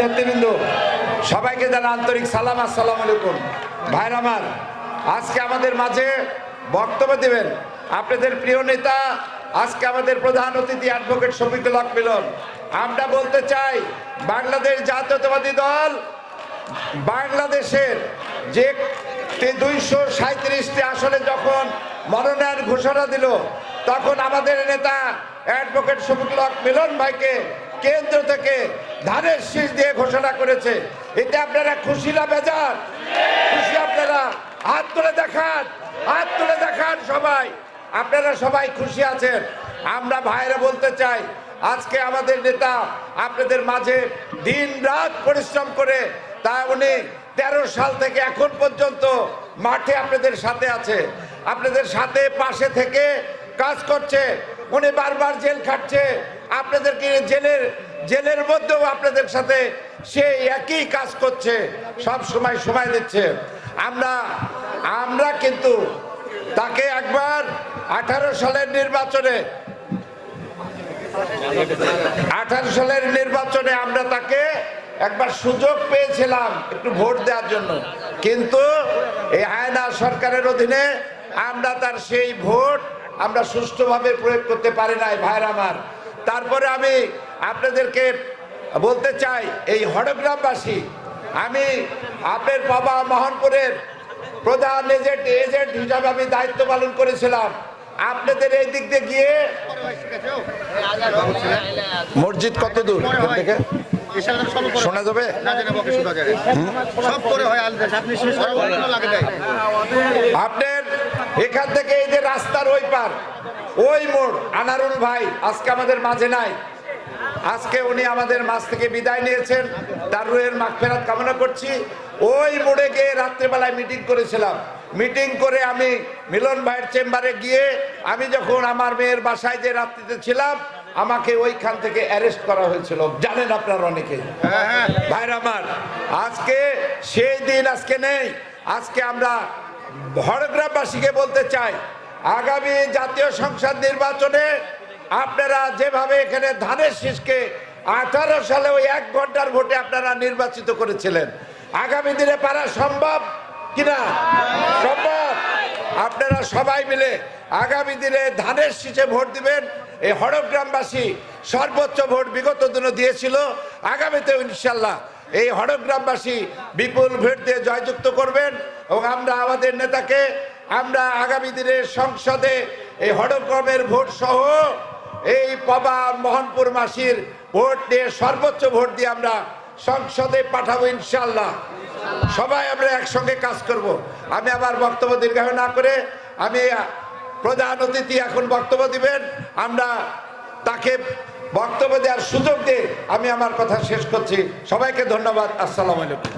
নেতৃবৃন্দ, সবাইকে জানা আন্তরিক সালাম, আসসালাম আলাইকুম। ভাইর আমার, আজকে আমাদের মাঝে বক্তব্য দেবেন আপনাদের প্রিয় নেতা, আজকে আমাদের প্রধান অতিথি অ্যাডভোকেট শফিকুল হক মিলন। আমরা বলতে চাই, বাংলাদেশ জাতীয়তাবাদী দল, বাংলাদেশের যে দুইশো সাঁত্রিশটি আসনে যখন মনোনয়ন ঘোষণা দিল, তখন আমাদের নেতা অ্যাডভোকেট শফিকুল হক মিলন ভাইকে কেন্দ্র থেকে ধানের শীষ দিয়ে ঘোষণা করেছে। এতে আপনারা খুশি না বেজার? খুশি আপনারা? হাত তুলে দেখান, হাত তুলে দেখান সবাই। আপনারা সবাই খুশি আছেন। আমরা ভাইরা বলতে চাই, আজকে আমাদের নেতা আপনাদের মাঝে দিন রাত পরিশ্রম করে, তা উনি তেরো সাল থেকে এখন পর্যন্ত মাঠে আপনাদের সাথে আছে। আপনাদের সাথে পাশে থেকে কাজ করছে। উনি বারবার জেল খাটছে। আপনাদেরকে জেলের জেলের মধ্যেও আপনাদের সাথে সে একই কাজ করছে, সব সময় সময় দিচ্ছে। আমরা আমরা কিন্তু তাকে একবার আঠারো সালের নির্বাচনে, আঠারো সালের নির্বাচনে আমরা তাকে একবার সুযোগ পেয়েছিলাম একটু ভোট দেওয়ার জন্য। কিন্তু এই আয়না সরকারের অধীনে আমরা তার সেই ভোট আমরা সুষ্ঠুভাবে প্রয়োগ করতে পারি নাই ভাইর আমার। তারপরে আমি আপনাদেরকে বলতে চাই এই হড়গ্রামবাসী আমি আপনার বাবা মোহনপুরের প্রধান এজেন্ট এজেন্ট হিসাবে আমি দায়িত্ব পালন করেছিলাম। আপনাদের এই দিক দিয়ে গিয়ে মসজিদ কত দূর? থেকে? শোনা যাবে? আপনার এখান থেকে এই যে রাস্তার ওই পার ওই মোড় আনারুল ভাই আজকে আমাদের মাঝে নাই। আজকে উনি আমাদের মাঝ থেকে বিদায় নিয়েছেন তার রুহের মাগফেরাত কামনা করছি। ওই মোড়ে গিয়ে রাত্রেবেলায় মিটিং করেছিলাম। মিটিং করে আমি মিলন ভাইয়ের চেম্বারে গিয়ে আমি যখন আমার মেয়ের বাসায় যে রাত্রিতে ছিলাম আমাকে ওইখান থেকে অ্যারেস্ট করা হয়েছিল। জানেন আপনারা অনেকে। ভাইর আমার আজকে সেই দিন আজকে নেই। আজকে আমরা ভড়গ্রামবাসীকে বলতে চাই, আগামী জাতীয় সংসদ নির্বাচনে আপনারা যেভাবে এখানে ধানের শীষকে আঠারো সালে ওই এক ঘণ্টার ভোটে আপনারা নির্বাচিত করেছিলেন, আগামী দিনে পারা সম্ভব কিনা? সম্ভব। আপনারা সবাই মিলে আগামী দিনে ধানের শীষে ভোট দিবেন, এই হড়গ্রামবাসী সর্বোচ্চ ভোট বিগত দিনও দিয়েছিল, আগামীতেও ইনশাল্লাহ এই হড়গ্রামবাসী বিপুল ভোট দিয়ে জয়যুক্ত করবেন এবং আমরা আমাদের নেতাকে আমরা আগামী দিনের সংসদে এই হড়গ্রামের ভোট সহ এই পবা মোহনপুর মাসির ভোট দিয়ে সর্বোচ্চ ভোট দিয়ে আমরা সংসদে পাঠাবো ইনশাল্লাহ সবাই আমরা একসঙ্গে কাজ করব। আমি আবার বক্তব্য দীর্ঘায়ু না করে আমি প্রধান অতিথি এখন বক্তব্য দিবেন। আমরা তাকে বক্তব্য দেওয়ার সুযোগ দিয়ে আমি আমার কথা শেষ করছি। সবাইকে ধন্যবাদ। আসসালামু আলাইকুম।